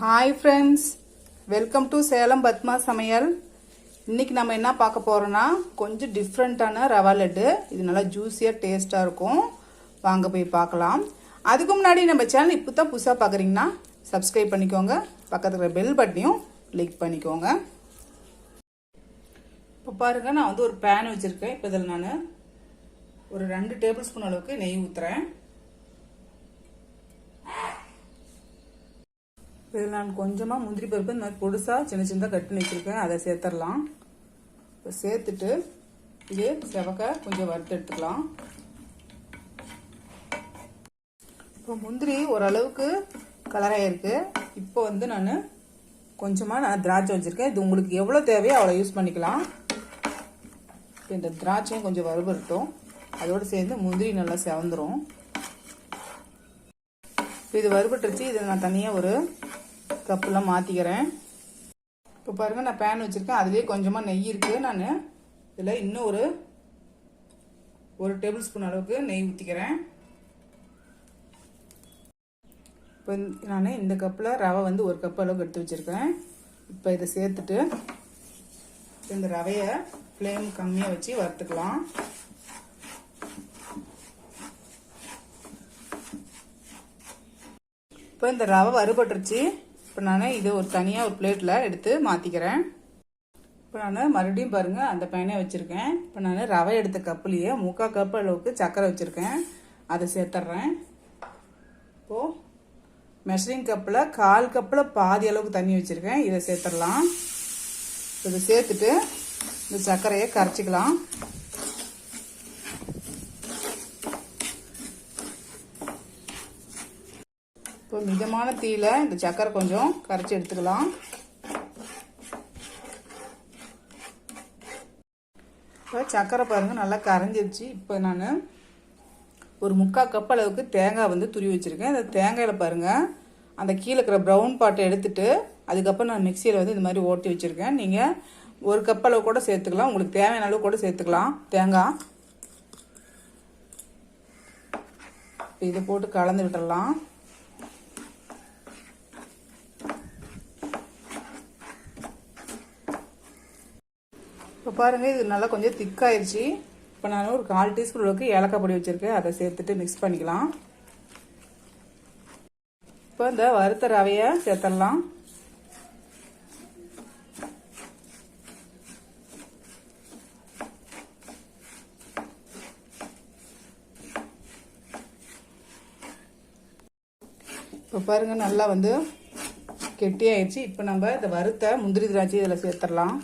Hi friends welcome to Salem Padma சமையல் இன்றைக்கி நம்ம என்ன பார்க்க போகிறோன்னா கொஞ்சம் டிஃப்ரெண்ட்டான ரவா லட்டு. இது நல்லா ஜூஸியாக டேஸ்ட்டாக இருக்கும். வாங்க போய் பார்க்கலாம். அதுக்கு முன்னாடி நம்ம சேனல் இப்போ தான் புதுசாக பார்க்குறீங்கன்னா சப்ஸ்கிரைப் பண்ணிக்கோங்க. பக்கத்தில் பெல் பட்டனையும் கிளிக் பண்ணிக்கோங்க. இப்போ பாருங்கள் நான் வந்து ஒரு பேன் வச்சுருக்கேன். இப்போ இதில் நான் ஒரு ரெண்டு டேபிள் ஸ்பூன் அளவுக்கு நெய் ஊற்றுறேன் இதில் நான் கொஞ்சமாக முந்திரி பருப்பு இந்த மாதிரி பொடுசாக சின்ன சின்னதாக கட் பண்ணி வச்சுருக்கேன். அதை சேர்த்துடலாம் இப்போ சேர்த்துட்டு இது செவக்க கொஞ்சம் வறுத்து எடுத்துக்கலாம். இப்போ முந்திரி ஓரளவுக்கு கலராகிருக்கு இப்போ வந்து நான் கொஞ்சமாக நான் திராட்சை வச்சுருக்கேன். இது உங்களுக்கு எவ்வளோ தேவையோ அவ்வளோ யூஸ் பண்ணிக்கலாம். இப்போ இந்த திராட்சையும் கொஞ்சம் வறுபடட்டும் அதோடு சேர்ந்து முந்திரி நல்லா செவந்துடும் இப்போ இது வறுபட்டுருச்சு. இதை நான் தனியாக ஒரு கப்பெல்லாம் மாற்றிக்கிறேன் இப்போ பாருங்கள் நான் பேன் வச்சுருக்கேன். அதுலேயே கொஞ்சமாக நெய் இருக்குது நான் இதில் இன்னும் ஒரு ஒரு டேபிள் ஸ்பூன் அளவுக்கு நெய் ஊற்றிக்கிறேன் இப்போ நான் இந்த கப்பில் ரவை வந்து ஒரு கப் அளவுக்கு எடுத்து வச்சுருக்கேன் இப்போ இதை சேர்த்துட்டு இந்த ரவையை ஃப்ளேம் கம்மியாக வச்சு வறுத்துக்கலாம். இப்போ இந்த ரவை வறுபட்டுருச்சு. இப்போ நான் இதை ஒரு தனியாக ஒரு பிளேட்டில் எடுத்து மாற்றிக்கிறேன் இப்போ நான் மறுபடியும் பாருங்கள் அந்த பேனே வச்சுருக்கேன். இப்போ நான் ரவை எடுத்த கப்புலேயே முக்கால் கப் அளவுக்கு சர்க்கரை வச்சுருக்கேன். அதை சேர்த்துட்றேன் இப்போது மெஷரிங் கப்பில் கால் கப்பில் பாதி அளவுக்கு தண்ணி வச்சுருக்கேன். இதை சேர்த்துடலாம் இதை சேர்த்துட்டு இந்த சர்க்கரையை கரைச்சிக்கலாம். இப்போ மிதமான தீயில இந்த சக்கரை கொஞ்சம் கரைச்சி எடுத்துக்கலாம். இப்போ சக்கரை பாருங்க நல்லா கரைஞ்சிருச்சு. இப்போ நான் ஒரு முக்கால் கப் அளவுக்கு தேங்காய் வந்து துருவி வச்சுருக்கேன். அந்த தேங்காயில் பாருங்கள் அந்த கீழே இருக்கிற ப்ரௌன் பாட்டை எடுத்துட்டு அதுக்கப்புறம் நான் மிக்சியில் வந்து இந்த மாதிரி ஓட்டி வச்சுருக்கேன். நீங்கள் ஒரு கப் அளவு கூட சேர்த்துக்கலாம். உங்களுக்கு தேவையான அளவு கூட சேர்த்துக்கலாம். தேங்காய். இதை போட்டு கலந்து விட்டுடலாம் பாருங்கள் இது நல்லா கொஞ்சம் திக்காயிருச்சு. இப்போ நான் ஒரு கால் டீஸ்பூன் அளவுக்கு ஏலக்காய் பொடி வச்சுருக்கேன். அதை சேர்த்துட்டு மிக்ஸ் பண்ணிக்கலாம். இப்போ இந்த வறுத்த ரவையை சேர்த்துடலாம். இப்போ பாருங்க நல்லா வந்து கெட்டியாயிடுச்சு இப்போ நம்ம இந்த வறுத்த முந்திரி திராட்சை இதில் சேர்த்துடலாம்.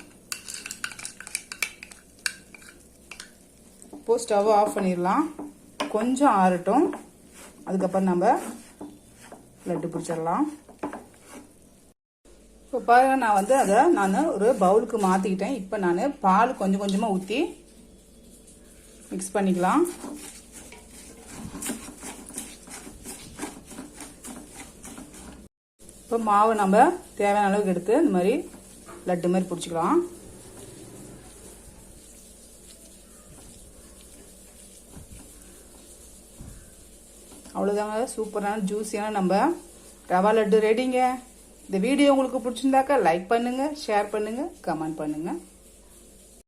இப்போது ஸ்டவ் ஆஃப் பண்ணிடலாம் கொஞ்சம் ஆறட்டும். அதுக்கப்புறம் நம்ம லட்டு பிடிச்சிடலாம் இப்போ பாருங்க நான் வந்து அதை நான் ஒரு பவுலுக்கு மாற்றிக்கிட்டேன் இப்போ நான் பால் கொஞ்சம் கொஞ்சமாக ஊற்றி மிக்ஸ் பண்ணிக்கலாம். இப்போ மாவை நம்ம தேவையான அளவுக்கு எடுத்து இந்த மாதிரி லட்டு மாதிரி பிடிச்சிக்கலாம். அவ்வளோதாங்க சூப்பரான ஜூஸியான நம்ம ரவா லட்டு ரெடிங்க இந்த வீடியோ உங்களுக்கு பிடிச்சிருந்தாக்கா லைக் பண்ணுங்கள் ஷேர் பண்ணுங்கள் கமெண்ட் பண்ணுங்கள்